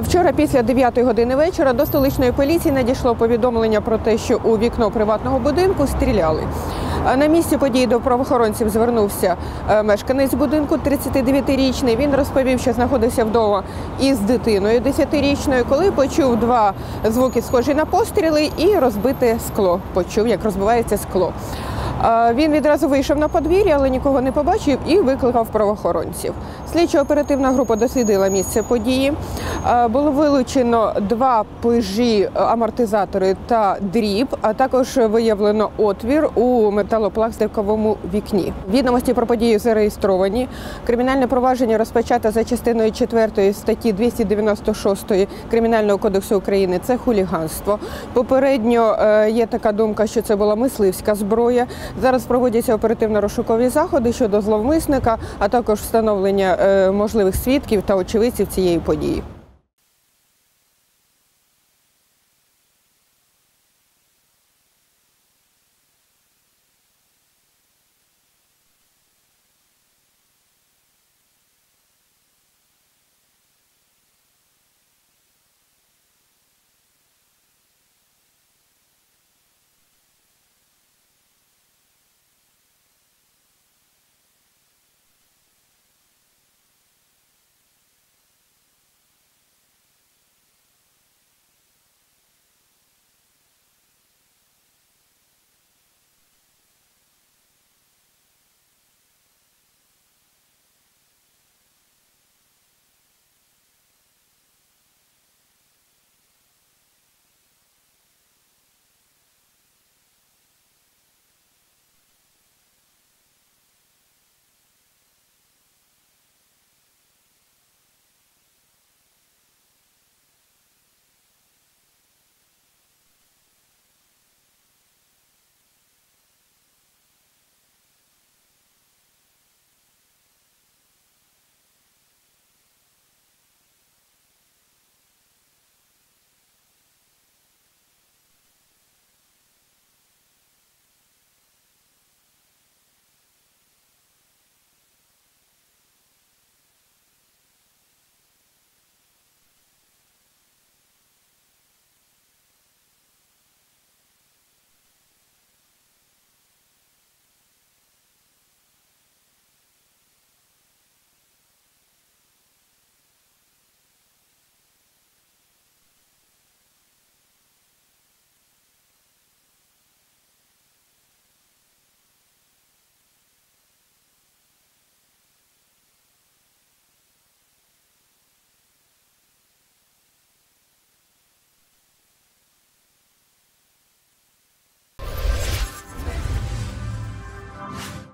Вчора після 9 години вечора до столичної поліції надійшло повідомлення про те, що у вікно приватного будинку стріляли. На місці події до правоохоронців звернувся е, мешканець будинку 39-річний. Він розповів, що знаходився вдома із дитиною 10-річною, коли почув два звуки, схожі на постріли, і розбите скло. Почув, як розбивається скло. Е, Він відразу вийшов на подвір'я, але нікого не побачив і викликав правоохоронців. Слідчо-оперативна група дослідила місце події. Е, Було вилучено два пижі, е, амортизатори та дріб, а також виявлено отвір у металопластиковому вікні. Відомості про подію зареєстровані. Кримінальне провадження розпочато за частиною 4 статті 296 Кримінального кодексу України. Це хуліганство. Попередньо є така думка, що це була мисливська зброя. Зараз проводяться оперативно-розшукові заходи щодо зловмисника, а також встановлення е, можливих свідків та очевидців цієї події.